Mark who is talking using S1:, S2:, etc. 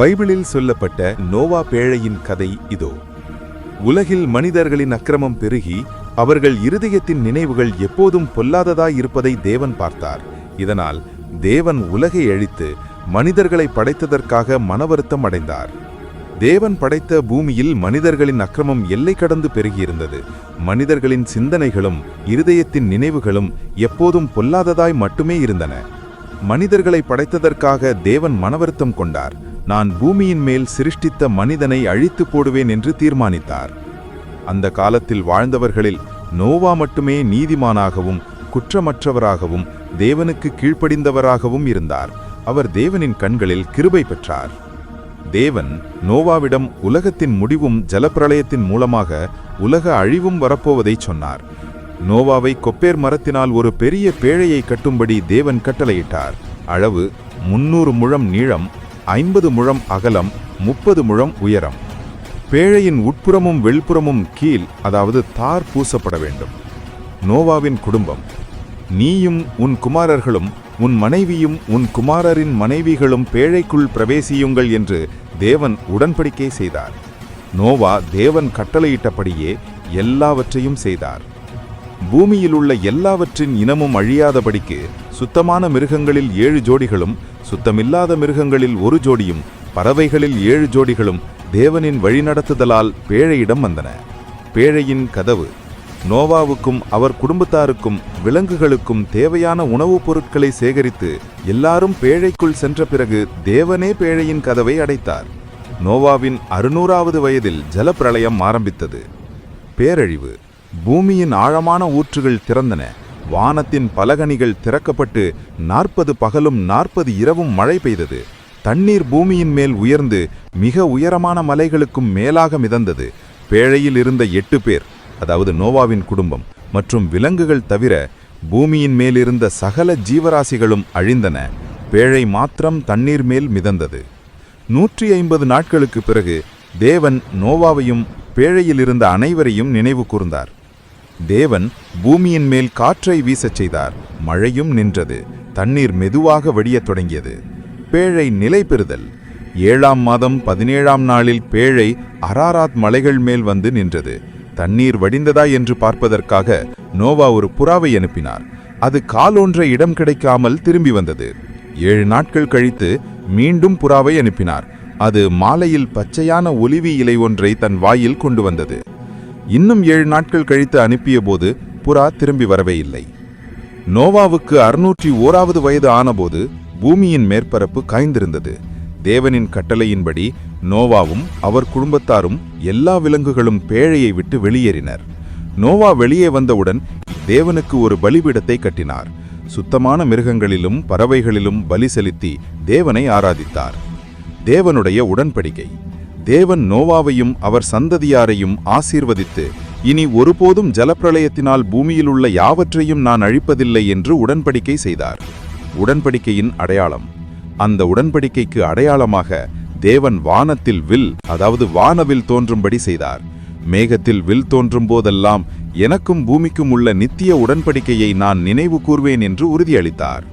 S1: பைபிளில் சொல்லப்பட்ட நோவா பேழையின் கதை இதோ. உலகில் மனிதர்களின் அக்கிரமம் பெருகி அவர்கள் இருதயத்தின் நினைவுகள் எப்போதும் பொல்லாததாய் இருப்பதை தேவன் பார்த்தார். இதனால் தேவன் உலகை அழித்து மனிதர்களை படைத்ததற்காக மனவருத்தம் அடைந்தார். தேவன் படைத்த பூமியில் மனிதர்களின் அக்கிரமம் எல்லை கடந்து பெருகியிருந்தது. மனிதர்களின் சிந்தனைகளும் இருதயத்தின் நினைவுகளும் எப்போதும் பொல்லாததாய் மட்டுமே இருந்தன. மனிதர்களை படைத்ததற்காக தேவன் மனவருத்தம் கொண்டார். நான் பூமியின் மேல் சிருஷ்டித்த மனிதனை அழித்து போடுவேன் என்று தீர்மானித்தார். அந்த காலத்தில் வாழ்ந்தவர்களில் நோவா மட்டுமே நீதிமானாகவும் குற்றமற்றவராகவும் தேவனுக்கு கீழ்ப்படிந்தவராகவும் இருந்தார். அவர் தேவனின் கண்களில் கிருபை பெற்றார். தேவன் நோவாவிடம் உலகத்தின் முடிவும் ஜலப்பிரளயத்தின் மூலமாக உலக அழிவும் வரப்போவதைச் சொன்னார். நோவாவை கொப்பேர் மரத்தினால் ஒரு பெரிய பேழையை கட்டும்படி தேவன் கட்டளையிட்டார். அளவு முன்னூறு முழம் நீளம் ஐம்பது முழம் அகலம் முப்பது முழம் உயரம். பேழையின் உட்புறமும் வெளிப்புறமும் கீழ் அதாவது தார் பூசப்பட வேண்டும். நோவாவின் குடும்பம். நீயும் உன் குமாரர்களும் உன் மனைவியும் உன் குமாரரின் மனைவிகளும் பேழைக்குள் பிரவேசியுங்கள் என்று தேவன் உடன்படிக்கை செய்தார். நோவா தேவன் கட்டளையிட்டபடியே எல்லாவற்றையும் செய்தார். பூமியில் உள்ள எல்லாவற்றின் இனமும் அழியாதபடிக்கு சுத்தமான மிருகங்களில் ஏழு ஜோடிகளும் சுத்தமில்லாத மிருகங்களில் ஒரு ஜோடியும் பறவைகளில் ஏழு ஜோடிகளும் தேவனின் வழிநடத்துதலால் பேழையிடம் வந்தன. பேழையின் கதவு நோவாவுக்கும் அவர் குடும்பத்தாருக்கும் விலங்குகளுக்கும் தேவையான உணவுப் பொருட்களை சேகரித்து எல்லாரும் பேழைக்குள் சென்ற பிறகு தேவனே பேழையின் கதவை அடைத்தார். நோவாவின் அறுநூறாவது வயதில் ஜலப்பிரளயம் ஆரம்பித்தது. பேரழிவு பூமியின் ஆழமான ஊற்றுகள் திறந்தன. வானத்தின் பலகணிகள் திறக்கப்பட்டு நாற்பது பகலும் நாற்பது இரவும் மழை பெய்தது. தண்ணீர் பூமியின் மேல் உயர்ந்து மிக உயரமான மலைகளுக்கும் மேலாக மிதந்தது. பேழையில் இருந்த எட்டு பேர் அதாவது நோவாவின் குடும்பம் மற்றும் விலங்குகள் தவிர பூமியின் மேலிருந்த சகல ஜீவராசிகளும் அழிந்தன. பேழை மாத்திரம் தண்ணீர் மேல் மிதந்தது. நூற்றி ஐம்பது நாட்களுக்கு பிறகு தேவன் நோவாவையும் பேழையில் இருந்த அனைவரையும் நினைவு கூர்ந்தார். தேவன் பூமியின் மேல் காற்றை வீசச் செய்தார். மழையும் நின்றது. தண்ணீர் மெதுவாக வடியத் தொடங்கியது. பேழை நிலை பெறுதல். ஏழாம் மாதம் பதினேழாம் நாளில் பேழை அராராத் மலைகள் மேல் வந்து நின்றது. தண்ணீர் வடிந்ததா என்று பார்ப்பதற்காக நோவா ஒரு புறாவை அனுப்பினார். அது காலொன்ற இடம் கிடைக்காமல் திரும்பி வந்தது. ஏழு நாட்கள் கழித்து மீண்டும் புறாவை அனுப்பினார். அது மாலையில் பச்சையான ஒலிவி இலை ஒன்றை தன் வாயில் கொண்டு வந்தது. இன்னும் ஏழு நாட்கள் கழித்து அனுப்பிய போது புறா திரும்பி வரவே இல்லை. நோவாவுக்கு அறுநூற்றி ஓராவது வயது ஆனபோது பூமியின் மேற்பரப்பு காய்ந்திருந்தது. தேவனின் கட்டளையின்படி நோவாவும் அவர் குடும்பத்தாரும் எல்லா விலங்குகளும் பேழையை விட்டு வெளியேறினர். நோவா வெளியே வந்தவுடன் தேவனுக்கு ஒரு பலிபீடத்தை கட்டினார். சுத்தமான மிருகங்களிலும் பறவைகளிலும் பலி செலுத்தி தேவனை ஆராதித்தார். தேவனுடைய உடன்படிக்கை. தேவன் நோவாவையும் அவர் சந்ததியாரையும் ஆசீர்வதித்து இனி ஒருபோதும் ஜலப்பிரளயத்தினால் பூமியில் உள்ள யாவற்றையும் நான் அழிப்பதில்லை என்று உடன்படிக்கை செய்தார். உடன்படிக்கையின் அடையாளம். அந்த உடன்படிக்கைக்கு அடையாளமாக தேவன் வானத்தில் வில் அதாவது வானவில் தோன்றும்படி செய்தார். மேகத்தில் வில் தோன்றும் போதெல்லாம் எனக்கும் பூமிக்கும் உள்ள நித்திய உடன்படிக்கையை நான் நினைவு கூர்வேன் என்று உறுதியளித்தார்.